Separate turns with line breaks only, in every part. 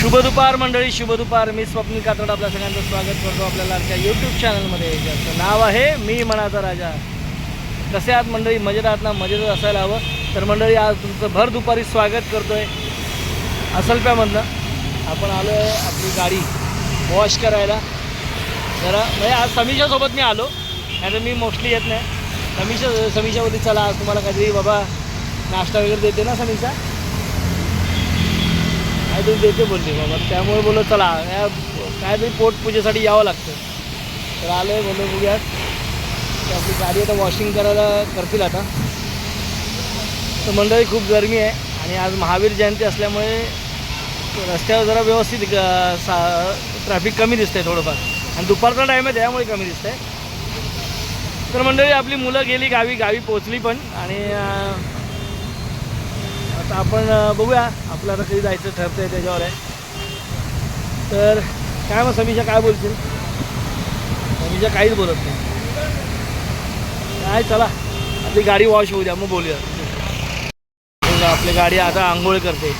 शुभ दुपार मंडळी शुभ दुपार मी स्वप्नील कातड आपल्या सगळ्यांचं स्वागत करतो आपल्या लाडक्या यूट्यूब चॅनलमध्ये ज्याचं नाव आहे मी मनाचा राजा. कसे आहात मंडळी? मजेत आहात ना? मजेत असायला हवं. तर मंडळी आज तुमचं भर दुपारी स्वागत करतोय असलप्यामधनं. आपण आलो आहे आपली गाडी वॉश करायला. जरा म्हणजे आज समीशासोबत मी आलो. नाही तर मी मोस्टली येत नाही. समीशा समीशावरती चला आज तुम्हाला काहीतरी बाबा नाश्ता वगैरे देते ना समीशा काहीतरी देते बोलली बाबा. त्यामुळे बोललो चला या काहीतरी पोटपूजेसाठी यावं लागतं. तर आलो आहे बोललो बघूयात की आपली गाडी आता वॉशिंग करायला करतील आता. तर मंडळी खूप गरमी आहे आणि आज महावीर जयंती असल्यामुळे रस्त्यावर जरा व्यवस्थित सा ट्रॅफिक कमी दिसतंय थोडंफार. आणि दुपारचा टाईम आहे त्यामुळे कमी दिसतंय. तर मंडळी आपली मुलं गेली गावी गावी पोचली पण आणि तर आता आपण बघूया. आपल्याला कधी जायचं ठरतंय त्याच्यावर आहे. तर काय मग समीक्षा काय बोलतील समीक्षा काहीच बोलत नाही. काय चला आपली गाडी वॉश होऊ द्या मग बोलूया. आपली गाडी आता आंघोळ करते.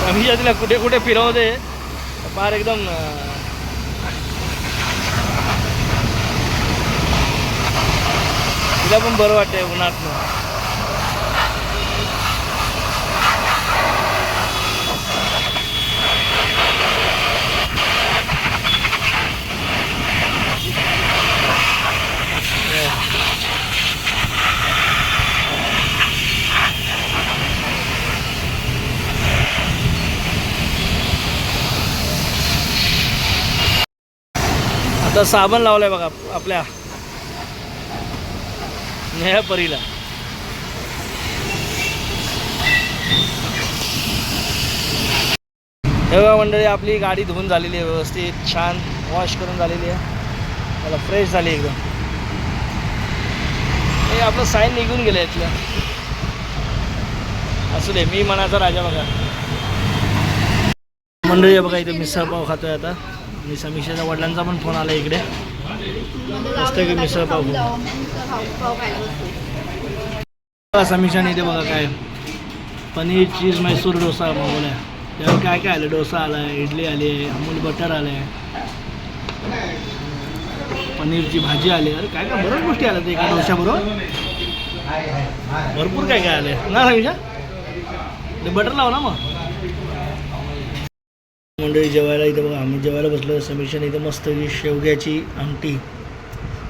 समीक्षा तिला कुठे कुठे फिरवते. फार एकदम फिरायला पण बरं वाटतंय उन्हातनं. आता साबण लावलाय बघा आपल्या. नेहा परीला हे मंडळी आपली गाडी धुवून झालेली आहे व्यवस्थित छान वॉश करून झालेली आहे. मला फ्रेश झाली एकदम. हे आपलं साईन निघून गेलं इथलं. असू दे मी मनाचा राजा बघा. मंडळी बघा इथे मिसळ पाव खातोय आता. आणि समीक्षाच्या वडिलांचा पण फोन आला इकडे. मस्त की मिसळ पाव खाऊ. बघा, समीक्षाने इथे बघा काय. पनीर चीज मैसूर डोसा मागवलाय त्यावर काय काय आलं? डोसा आलाय इडली आली आहे अमूल बटर आलं आहे पनीरची भाजी आली. अरे काय काय बऱ्याच गोष्टी आल्या एका डोशाबरोबर भरपूर काय काय आले ना समीक्षा ते बटर लाव ना मग. मंडळी जेवायला इथे बघा. आम्ही जेवायला बसलो. समीक्षाने इथे मस्त शेवग्याची आमटी.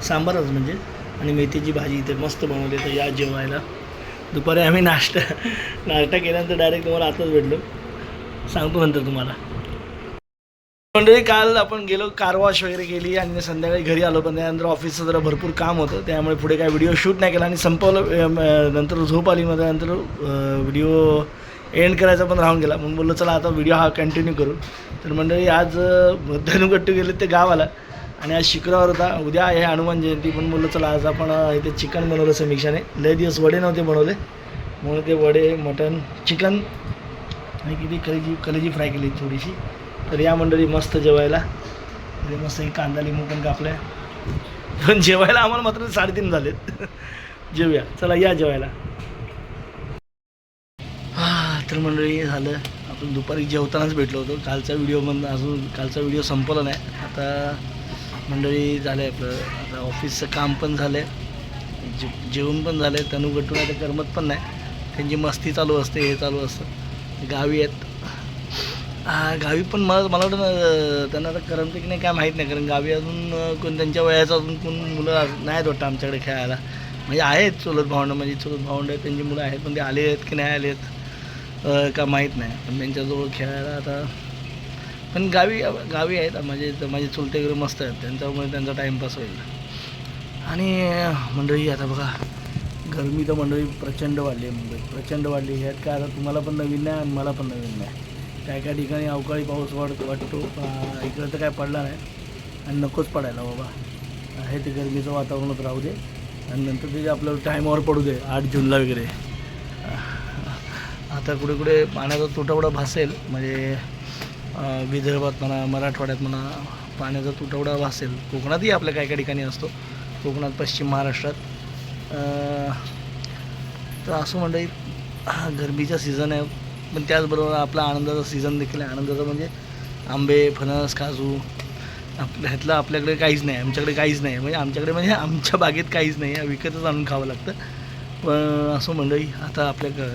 सांबारच म्हणजे. आणि मेथीची भाजी इथे मस्त बनवली तर या जेवायला. दुपारी आम्ही नाश्ता नाश्ता केल्यानंतर डायरेक्ट तुम्हाला आताच भेटलो. सांगतो नंतर तुम्हाला. मंडळी काल आपण गेलो कार वॉश वगैरे केली आणि संध्याकाळी घरी आलो पण त्यानंतर ऑफिसचं जरा भरपूर काम होतं त्यामुळे पुढे काय व्हिडिओ शूट नाही केला आणि संपवलं नंतर झोप आली मध्ये नंतर व्हिडिओ एंड करायचा पण राहून गेला. म्हणून बोललो चला आता व्हिडिओ हा कंटिन्यू करू. तर मंडळी आज अं, धनुगट्टू गेले ते गावाला. आणि आज शुक्रवार होता. उद्या आहे हनुमान जयंती. पण बोललो चला आज आपण इथे चिकन बनवलं समीक्षाने. लय दिवस वडे नव्हते बनवले. म्हणून ते वडे मटन चिकन आणि किती कलेजी कलेजी फ्राय केली थोडीशी. तर या मंडळी मस्त जेवायला. म्हणजे मस्त एक कांदा लिंबू पण कापलाय. पण जेवायला आम्हाला मात्र साडेतीन झालेत. जेवूया. चला या जेवायला. हा तर मंडळी झालं. आपण दुपारी जेवतानाच भेटलो होतो. कालचा व्हिडिओ पण अजून कालचा व्हिडिओ संपला नाही. आता मंडळी झालं आहे आपलं आता ऑफिसचं काम पण झालं आहे जे जेवण पण झालं आहे तनु गटून आता करमत पण नाही. त्यांची मस्ती चालू असते हे चालू असतं. गावी आहेत. गावी पण मला मला वाटतं ना, त्यांना आता करमते की नाही काय माहीत नाही. कारण गावी अजून कोण त्यांच्या वयाचं अजून कोण मुलं नाहीत वाटतं आमच्याकडे खेळायला. म्हणजे आहेत चुलत भावंडं म्हणजे चुलत भावंडं आहेत त्यांची मुलं आहेत. पण ते आले आहेत की नाही आले आहेत का माहीत नाही. पण त्यांच्याजवळ खेळायला आता पण गावी गावी आहेत माझे माझे चुलते वगैरे मस्त आहेत. त्यांच्यामुळे त्यांचा टाईमपास होईल. आणि मंडळी आता बघा गरमी तर मंडळी प्रचंड वाढली आहे मुंबईत. प्रचंड वाढली. ह्यात काय आता तुम्हाला पण नवीन नाही आणि मला पण नवीन नाही काय काय ठिकाणी अवकाळी पाऊस वाढ वाटतो. इकडं तर काय पडला नाही आणि नकोच पडायला बाबा. आहे ते गरमीचं वातावरणच राहू दे. आणि नंतर ते आपल्याला टायमावर पडू दे आठ जूनला वगैरे. आता कुठे कुठे पाण्याचा तुटवडा भासेल म्हणजे विदर्भात म्हणा मराठवाड्यात म्हणा पाण्याचा तुटवडा भासेल. कोकणातही आपल्या काय काही ठिकाणी असतो. कोकणात पश्चिम महाराष्ट्रात. तर असं मंडळी हा गरमीचा सीझन आहे. पण त्याचबरोबर आपला आनंदाचा सीझन देखील आहे. आनंदाचा म्हणजे आंबे फणस काजू आपल्या ह्यातलं आपल्याकडे काहीच नाही. आमच्याकडे काहीच नाही. म्हणजे आमच्याकडे म्हणजे आमच्या बागेत काहीच नाही. विकतच आणून खावं लागतं. पण असं मंडळी आता आपल्या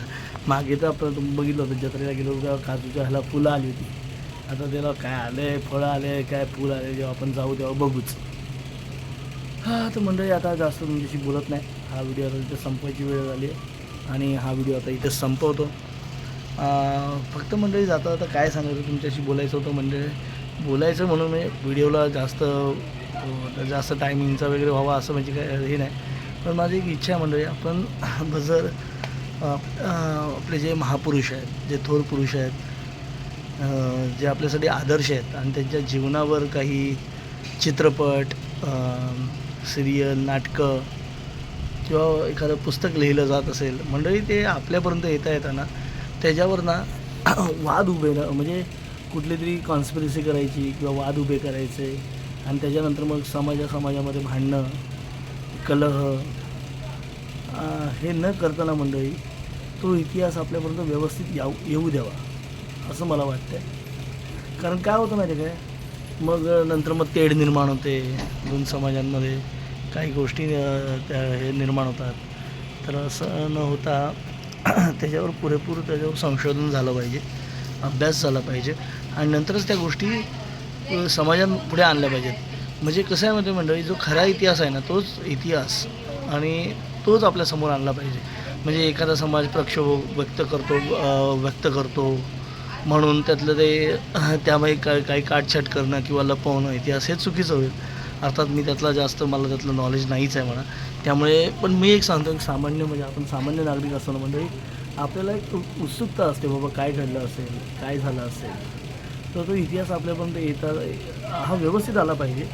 मागे तर आपण बघितलं होतं जत्रेला गेलो होतो तेव्हा काजूच्या ह्याला फुलं आली होती. आता त्याला काय आले फळं आले काय फूल आले जेव्हा आपण जाऊ तेव्हा बघूच. हा तर मंडळी आता जास्त तुमच्याशी बोलत नाही. हा व्हिडिओ आता इथे संपवायची वेळ झाली आहे. आणि हा व्हिडिओ आता इथे संपवतो. फक्त मंडळी जाता जाता काय सांगायचं तुमच्याशी बोलायचं होतं म्हणजे बोलायचं म्हणून मी व्हिडिओला जास्त जास्त टायमिंगचा वगैरे व्हावा असं म्हणजे काय हे नाही. पण माझी एक इच्छा आहे मंडळी आपण जर आपले जे महापुरुष आहेत जे थोर पुरुष आहेत जे आपल्यासाठी आदर्श आहेत आणि त्यांच्या जीवनावर काही चित्रपट सिरियल नाटकं किंवा एखादं पुस्तक लिहिलं जात असेल मंडळी ते आपल्यापर्यंत येता येताना त्याच्यावर ना वाद उभे न म्हणजे कुठली तरी कॉन्स्पिरसी करायची किंवा वाद उभे करायचे आणि त्याच्यानंतर मग समाजा समाजामध्ये भांडणं कलह हे न करताना मंडळी तो इतिहास आपल्यापर्यंत व्यवस्थित याव येऊ द्यावा. असं मला वाटतं कारण काय होतं माहिती आहे काय मग नंतर मग तेढ निर्माण होते. दोन समाजांमध्ये काही गोष्टी त्या हे निर्माण होतात. तर असं न होता त्याच्यावर पुरेपूर त्याच्यावर संशोधन झालं पाहिजे. अभ्यास झाला पाहिजे. आणि नंतरच त्या गोष्टी अं, समाजापुढे आणल्या पाहिजेत. म्हणजे कसं आहे माहिती आहे मंडळी जो खरा इतिहास आहे ना तोच इतिहास. आणि तोच आपल्यासमोर आणला पाहिजे. म्हणजे एखादा समाज प्रक्षोभ व्यक्त करतो व्यक्त करतो. म्हणून त्यातलं ते त्यामुळे काय काही काटछाट करणं किंवा लपवणं इतिहास हे चुकीचं होईल. अर्थात मी त्यातला जास्त मला त्यातलं नॉलेज नाहीच आहे म्हणा. त्यामुळे पण मी एक सांगतो की सामान्य म्हणजे आपण सामान्य नागरिक असताना म्हणजे आपल्याला एक उत्सुकता असते बाबा काय घडलं असेल काय झालं असेल. तर तो इतिहास आपल्यापर्यंत येता हा व्यवस्थित आला पाहिजे.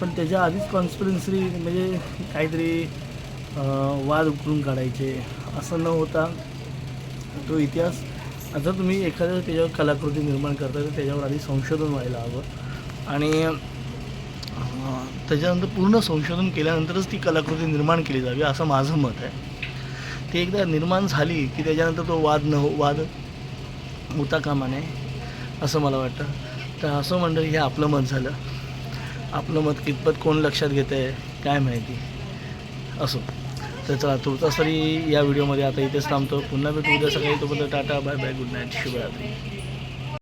पण त्याच्या आधीच कॉन्स्पिरन्सी म्हणजे काहीतरी वाद उकरून काढायचे असं न होता तो इतिहास आता तुम्ही एखाद्या त्याच्यावर कलाकृती निर्माण करता तर त्याच्यावर आधी संशोधन व्हायला हवं. आणि त्याच्यानंतर पूर्ण संशोधन केल्यानंतरच ती कलाकृती निर्माण केली जावी असं माझं मत आहे. ती एकदा निर्माण झाली की त्याच्यानंतर तो वाद न हो वाद होता कामा नये असं मला वाटतं. तर असं म्हणलं हे आपलं मत झालं. आपलं मत कितपत कोण लक्षात घेतं आहे काय माहिती? असो. तर चला तुर्तास सरी या व्हिडिओमध्ये आता इथेच थांबतो. पुन्हा भेटू उद्या सकाळी तोपर्यंत tata bye bye good night शुभरात्री.